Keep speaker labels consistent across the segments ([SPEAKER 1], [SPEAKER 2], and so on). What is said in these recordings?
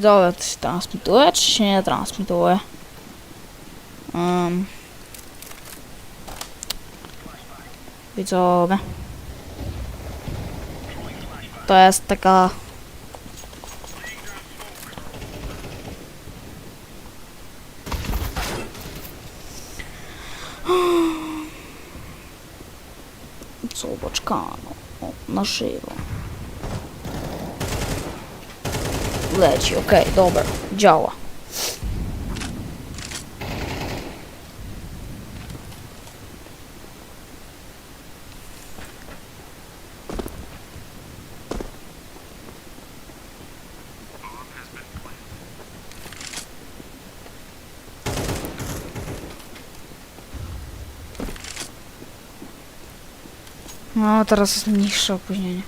[SPEAKER 1] Dobra, to się transmituje, czy się nie transmituje? Um. Widzowie. To jest taka... Zobacz, no, o, na. Leci, okej, dobra, działa. No, teraz jest mniejsze opóźnienie.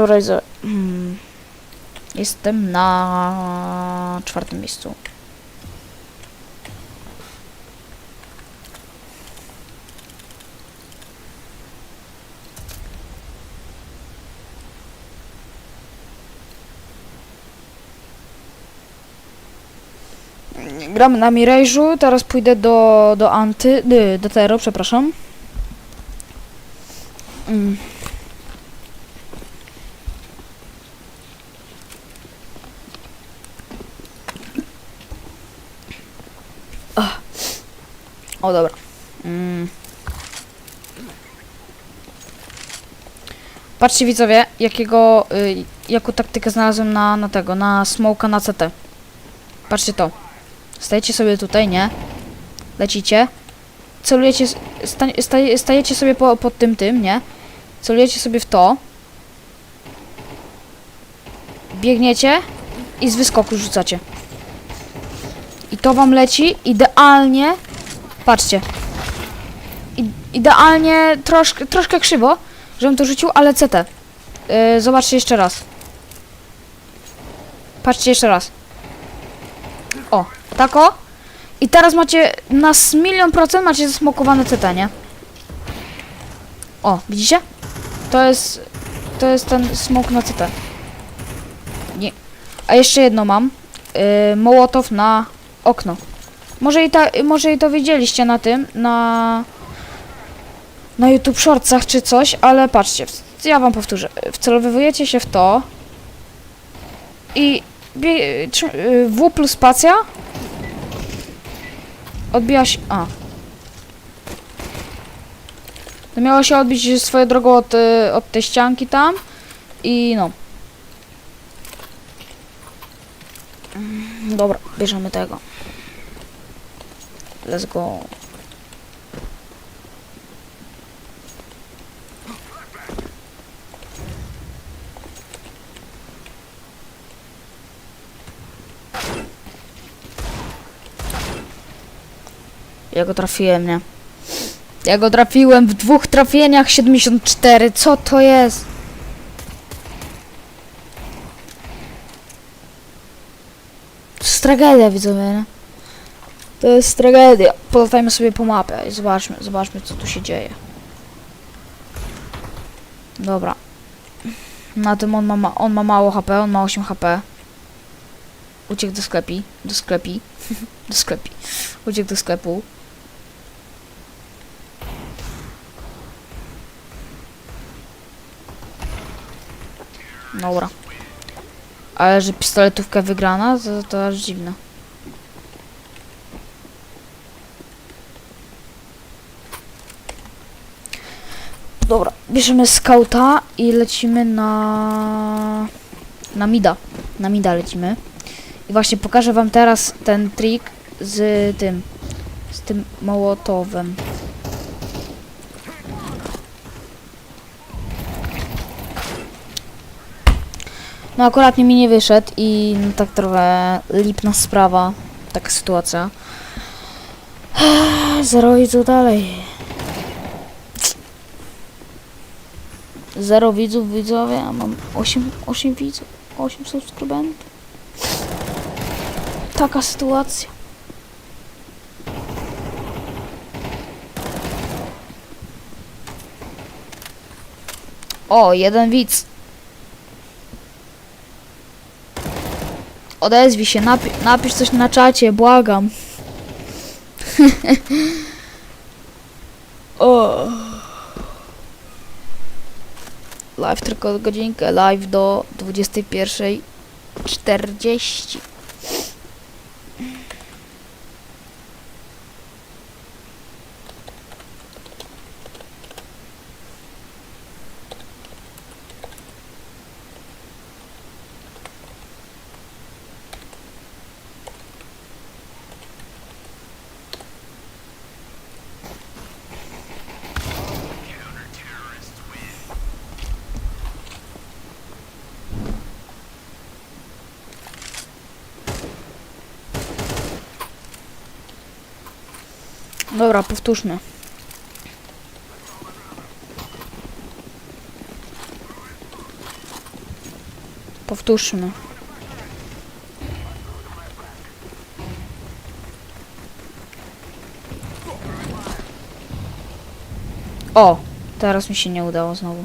[SPEAKER 1] Dobra, Izo. Hmm. Jestem na czwartym miejscu. Gramy na Mirage'u, teraz pójdę do, do Anty, y, do Tero, przepraszam. Mm. Ach. O, dobra. Mm. Patrzcie widzowie, jakiego, y, jaką taktykę znalazłem na, na tego, na smoka na CT. Patrzcie to. Stajecie sobie tutaj, nie? Lecicie. Celujecie, s- sta, staje, stajecie sobie po, pod tym tym, nie? Celujecie sobie w to. Biegniecie i z wyskoku rzucacie. I to wam leci idealnie. Patrzcie. I, idealnie troszkę, troszkę krzywo, żebym to rzucił, ale CT. Yy, zobaczcie jeszcze raz. Patrzcie jeszcze raz. O, tako. I teraz macie na milion procent macie zasmokowane CT, nie? O, widzicie? To jest to jest ten smok na CT. Nie. A jeszcze jedno mam. Yy, Mołotow na okno. Może i, ta, może i to widzieliście na tym, na na YouTube Shortsach czy coś, ale patrzcie, ja wam powtórzę. Wcelowujecie się w to i y, W plus spacja odbija się... A. To miało się odbić swoją drogą od, y, od tej ścianki tam i no. Dobra, bierzemy tego. Let's go. Ja go trafiłem, nie? Ja go trafiłem w dwóch trafieniach 74. Co to jest? To jest tragedia, widzowie, nie? To jest tragedia. Polatajmy sobie po mapie i zobaczmy, zobaczmy co tu się dzieje. Dobra. Na tym on ma, ma, on ma mało HP, on ma 8 HP. Uciekł do sklepi, do sklepi, do sklepi. Uciekł do sklepu. Dobra. Ale że pistoletówka wygrana, to, to aż dziwne. Dobra, bierzemy skauta i lecimy na... Na mida. Na mida lecimy. I właśnie pokażę wam teraz ten trik z tym. Z tym mołotowem. No akurat mi nie wyszedł i no, tak trochę lipna sprawa, taka sytuacja. Zero widzów dalej. Zero widzów widzowie, a mam 8, 8 widzów, 8 subskrybentów. Taka sytuacja. O, jeden widz. Odezwij się, napi napisz coś na czacie, błagam. o. Live tylko godzinkę, live do 21.40. Powtórzmy. O! Teraz mi się nie udało znowu.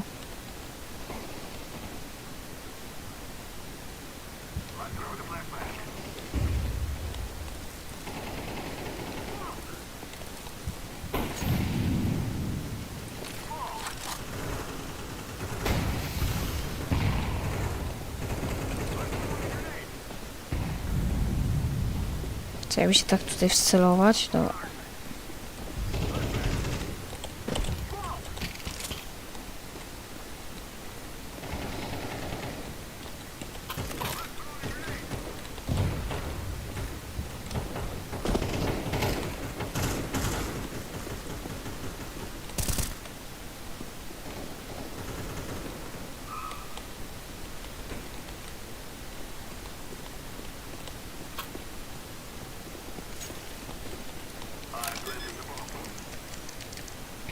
[SPEAKER 1] Jakby się tak tutaj wcelować? Dobra.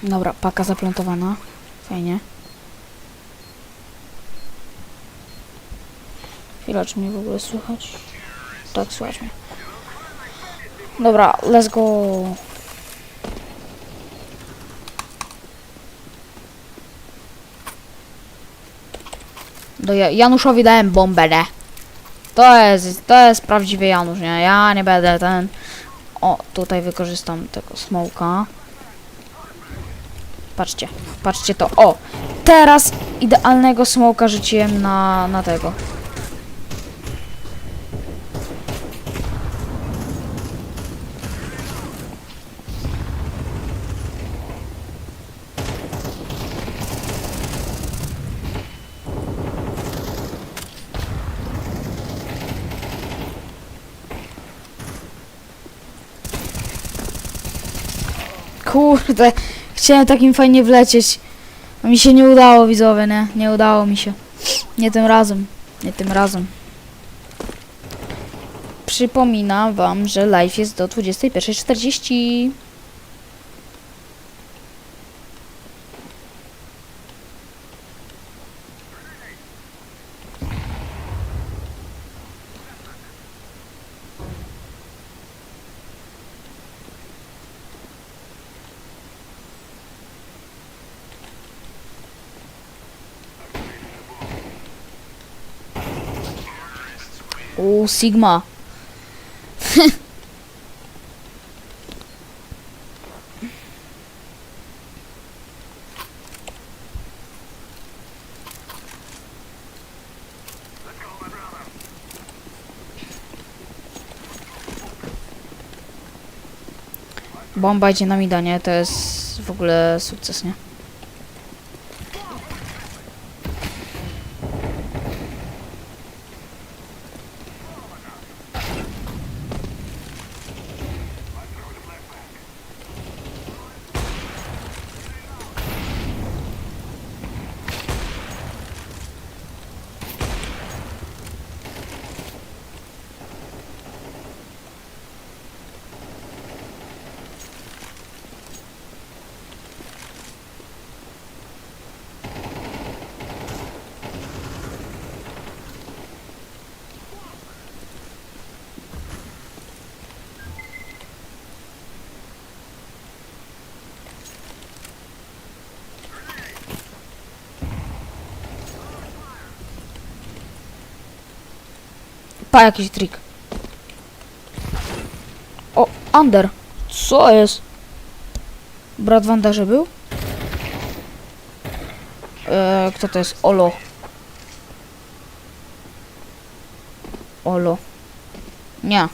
[SPEAKER 1] Dobra, paka zaplantowana. Fajnie. Chwila, czy mnie w ogóle słychać? Tak, słychać mnie. Dobra, let's go. Do Ja- Januszowi dałem bombę? To jest, to jest prawdziwy Janusz, nie? Ja nie będę ten... O, tutaj wykorzystam tego smoka. Patrzcie, patrzcie to. O! Teraz idealnego smoka rzuciłem na, na tego. Kurde, chciałem takim fajnie wlecieć. A mi się nie udało, widzowie, nie? Nie udało mi się. Nie tym razem. Nie tym razem. Przypominam wam, że live jest do 21.40. Sigma. Bomba idzie na mida, nie? To jest w ogóle sukces, nie? Pa, jakiś trik. O, Under. Co jest? Brat w Anderze był? Eee, kto to jest? Olo. Olo. Nie.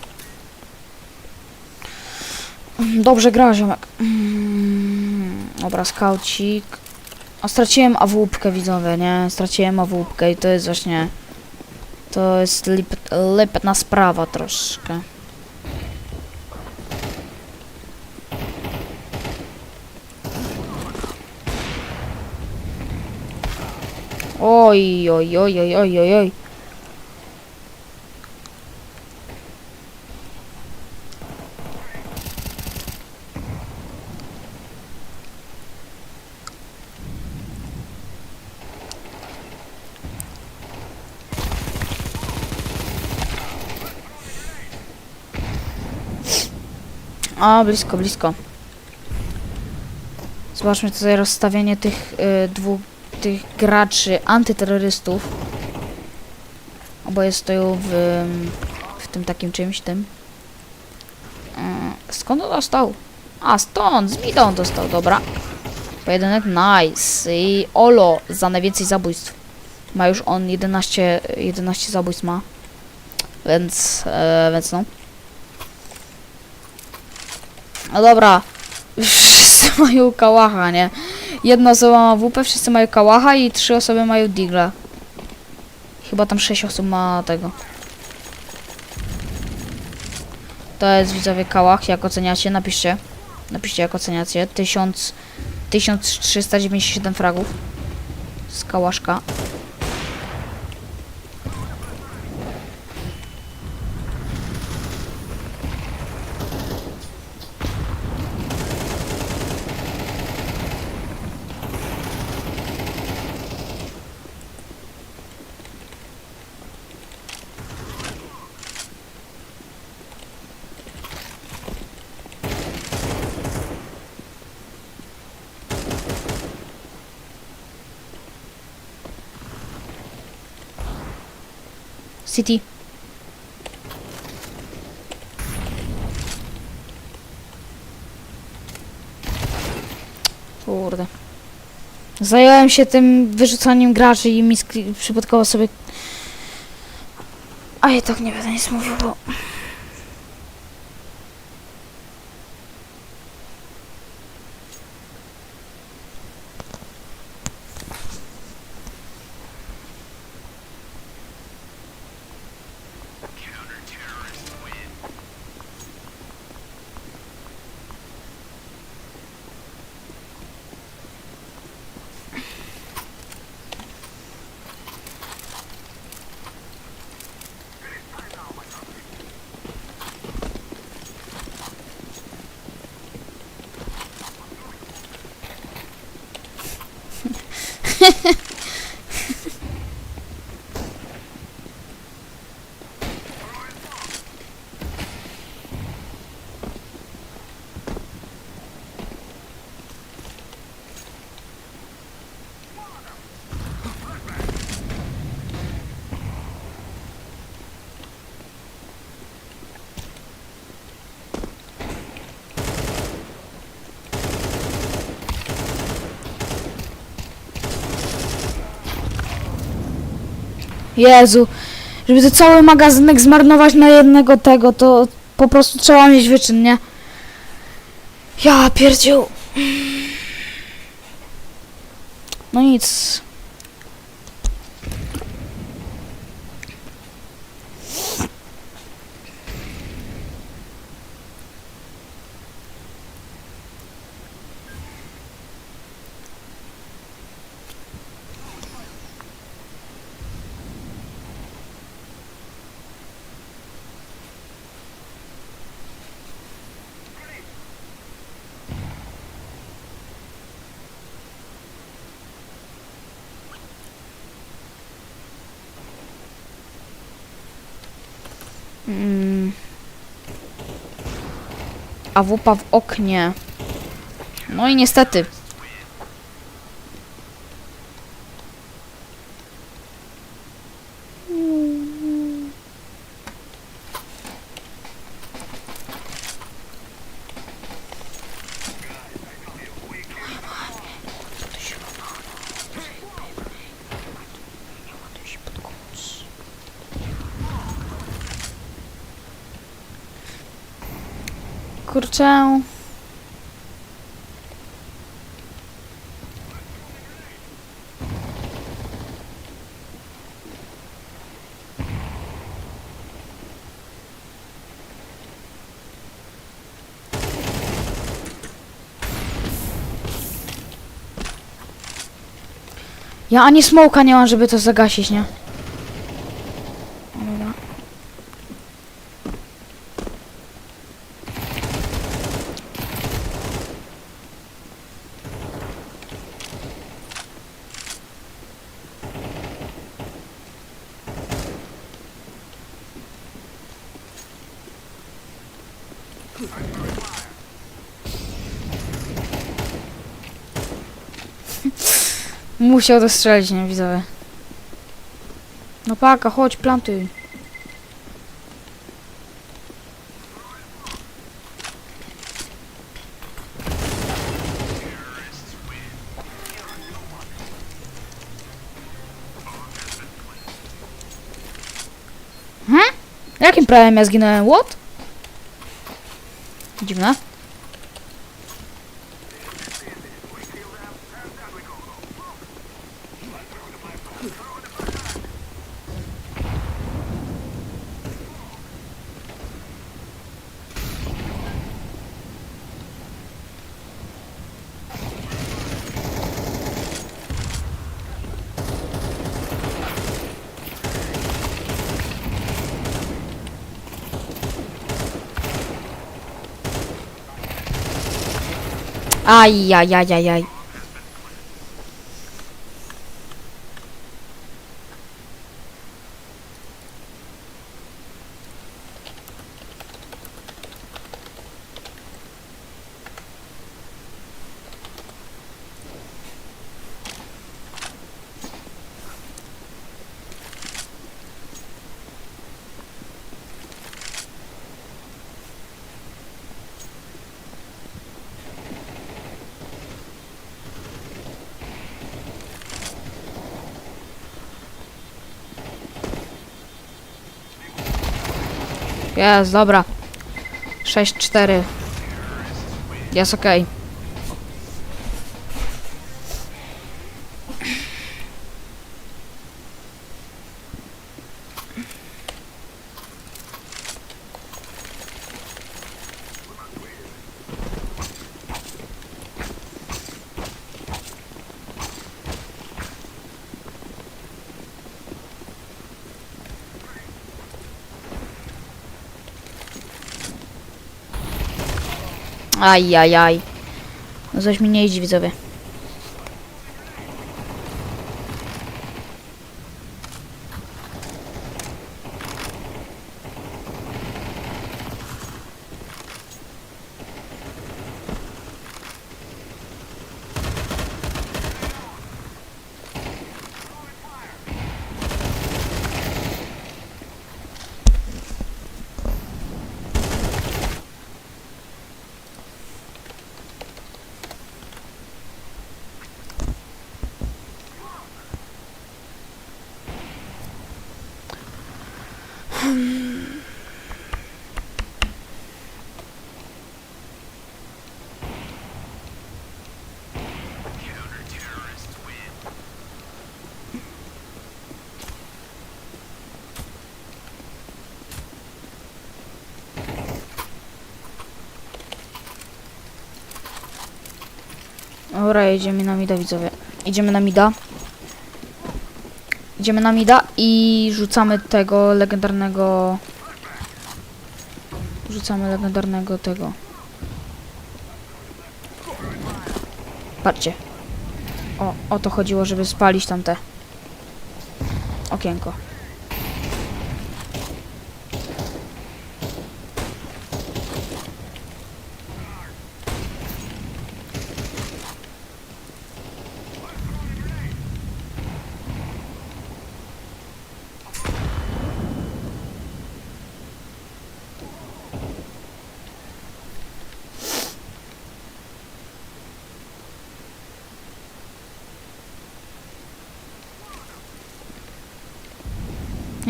[SPEAKER 1] Dobrze gra, ziomek. Mm, Dobra, skaucik. A straciłem awupkę, widzowie, nie? Straciłem awupkę i to jest właśnie... Troszkę. Oj, oj, oj, oj, oj, oj, oj. A, blisko, blisko. Zobaczmy tutaj rozstawienie tych y, dwóch tych graczy antyterrorystów. Oboje stoją w, w tym takim czymś tym. Y, skąd on dostał? A, stąd, z mida on dostał, dobra. Pojedynek, nice. I Olo za najwięcej zabójstw. Ma już on 11, 11 zabójstw ma. Więc, e, więc no. No dobra. Wszyscy mają kałacha, nie? Jedna osoba ma WP, wszyscy mają kałacha i trzy osoby mają digla. Chyba tam sześć osób ma tego. To jest widzowie kałach, jak oceniacie, napiszcie. Napiszcie jak oceniacie. 1000, 1397 fragów. Z kałaszka. City. Kurde. Zająłem się tym wyrzucaniem graczy i mi przypadkowo sobie... A ja tak nie będę nic mówił, bo... Jezu, żeby to cały magazynek zmarnować na jednego tego, to po prostu trzeba mieć wyczyn, nie? Ja pierdziu. No nic. Mm. A wupa w oknie. No i niestety. Kurczę. Ja ani smoka nie mam, żeby to zagasić, nie? Dobra. Musiał dostrzelić, nie widzowie. No paka, chodź, plantuj. Hmm? Jakim prawem ja zginąłem? What? Dziwne. Aj, Jest, dobra. 6-4. Jest okej. Aj, aj, aj. No coś mi nie idzie, widzowie. Dobra, jedziemy na mida, widzowie. Idziemy na mida. Idziemy na mida i rzucamy tego legendarnego... Rzucamy legendarnego tego. Patrzcie. O, o to chodziło, żeby spalić tamte okienko.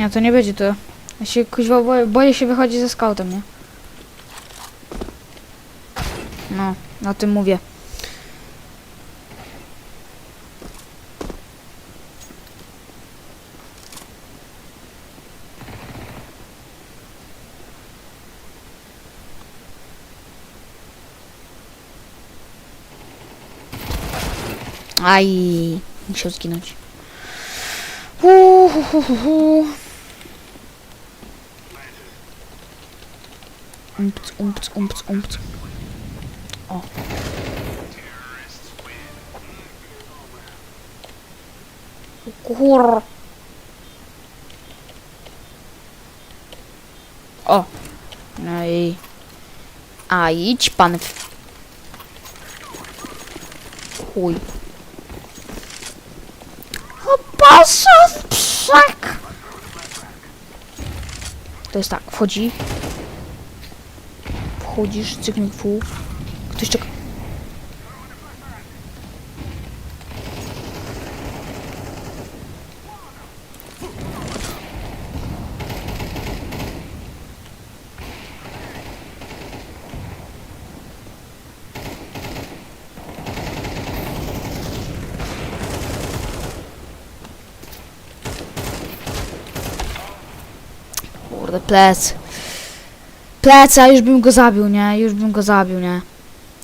[SPEAKER 1] Nie, to nie będzie to. Ja się kuźwa boję, boję się wychodzić ze scoutem, nie? O tym mówię. Aj, musiał zginąć. Hu, Umpc, umpc, umpc, umpc. O. Kur. O. No i... A idź pan w... Chuj. O Boże, pszak! To jest tak, wchodzi. Wchodzisz, cyknik fu. Ktoś czeka. Kurde, plec. Pleca, już bym go zabił, nie? Już bym go zabił, nie?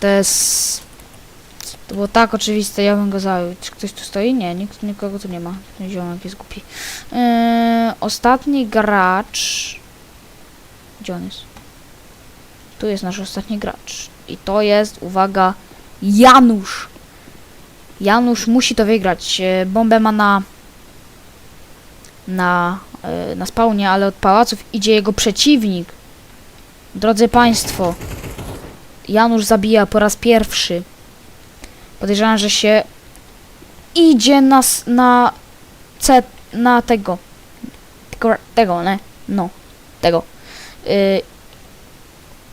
[SPEAKER 1] To jest... To było tak oczywiste, ja bym go zabił. Czy ktoś tu stoi? Nie, nikt, nikogo tu nie ma. Ten ziomek jest głupi. Yy, ostatni gracz... Gdzie on jest? Tu jest nasz ostatni gracz. I to jest, uwaga, Janusz. Janusz musi to wygrać. Yy, Bombę ma na... Na, yy, na spawnie, ale od pałaców idzie jego przeciwnik. Drodzy Państwo, Janusz zabija po raz pierwszy. Podejrzewam, że się idzie na, s- na C, na tego. Tego, tego nie? No, tego. Y,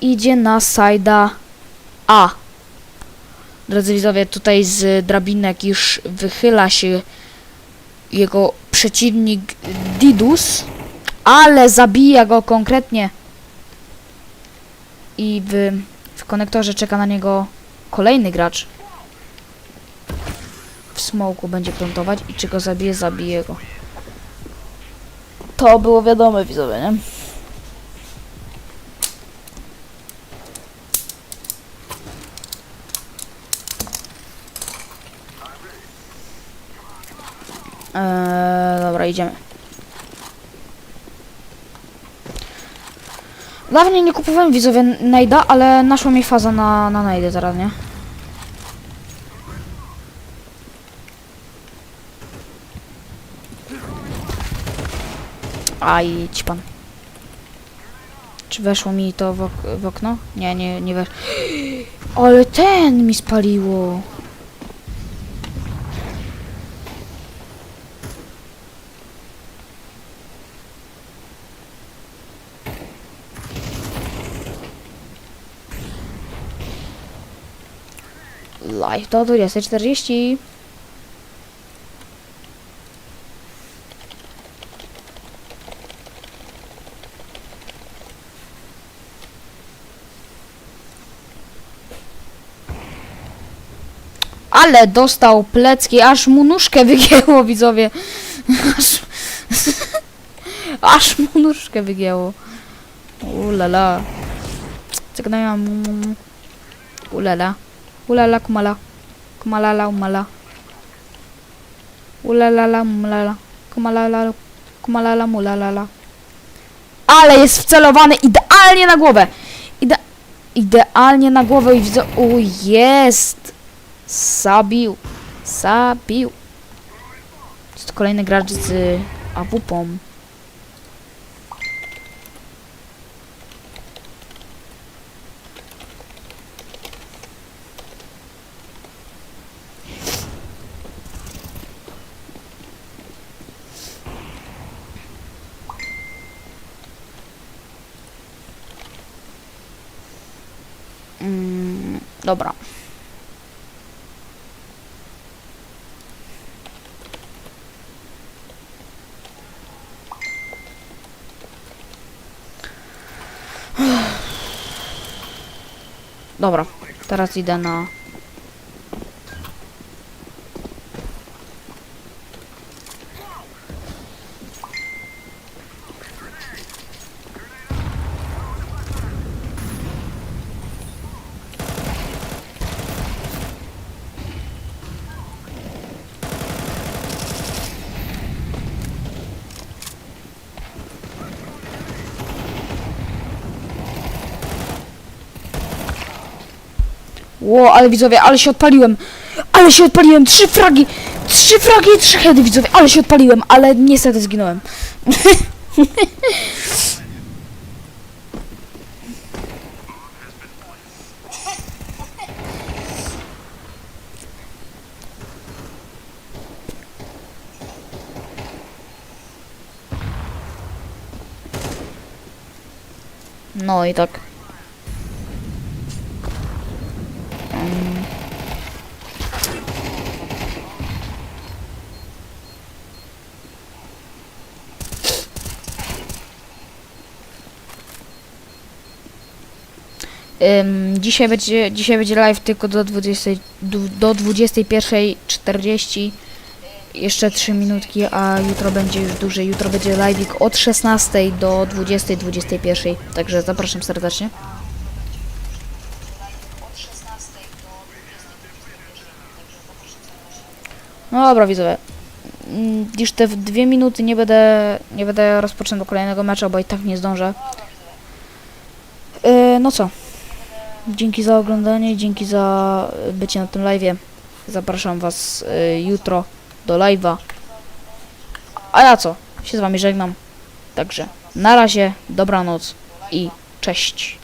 [SPEAKER 1] idzie na sajda A. Drodzy widzowie, tutaj z drabinek już wychyla się jego przeciwnik Didus, ale zabija go konkretnie i w, w konektorze czeka na niego kolejny gracz. W smoku będzie plantować i czy go zabije, zabije go. To było wiadome, widzowie, nie? Eee, dobra, idziemy. Dawniej nie kupowałem widzowie Najda, ale naszła mi faza na, na Najdę teraz, nie? A idź pan. Czy weszło mi to w, ok- w okno? Nie, nie, nie weszło. Ale ten mi spaliło. Live do 20.40. Ale dostał plecki, aż mu nóżkę wygięło, widzowie. Aż, aż mu nóżkę wygięło. Ulala. Zagnęłam. Ulala. Ulala kumala. Kumalala umala. Ulalala mulala. Kumalala. Kumalala mulalala. Ale jest wcelowany idealnie na głowę. Ide idealnie na głowę i widzę. O, jest! Zabił. Zabił. Jest kolejny gracz z AWP-ą. Mm, dobra. Dobra, Teraz idę na... Ło, ale widzowie, ale się odpaliłem! Ale się odpaliłem! Trzy fragi! Trzy fragi i trzy heady, widzowie! Ale się odpaliłem, ale niestety zginąłem. No i tak. Dzisiaj, będzie, dzisiaj będzie live tylko do, 20, du- do 21.40. Jeszcze 3 minutki, a jutro będzie już dłużej. Jutro będzie live'ik od 16 do 20.21. Także zapraszam serdecznie. No dobra, widzowie. Mm, Już te dwie minuty nie będę, nie będę rozpoczynał kolejnego meczu, bo i tak nie zdążę. Yy, no co? Dzięki za oglądanie, dzięki za bycie na tym live'ie. Zapraszam was y, jutro do live'a. A ja co? Się z wami żegnam. Także na razie, dobranoc i cześć.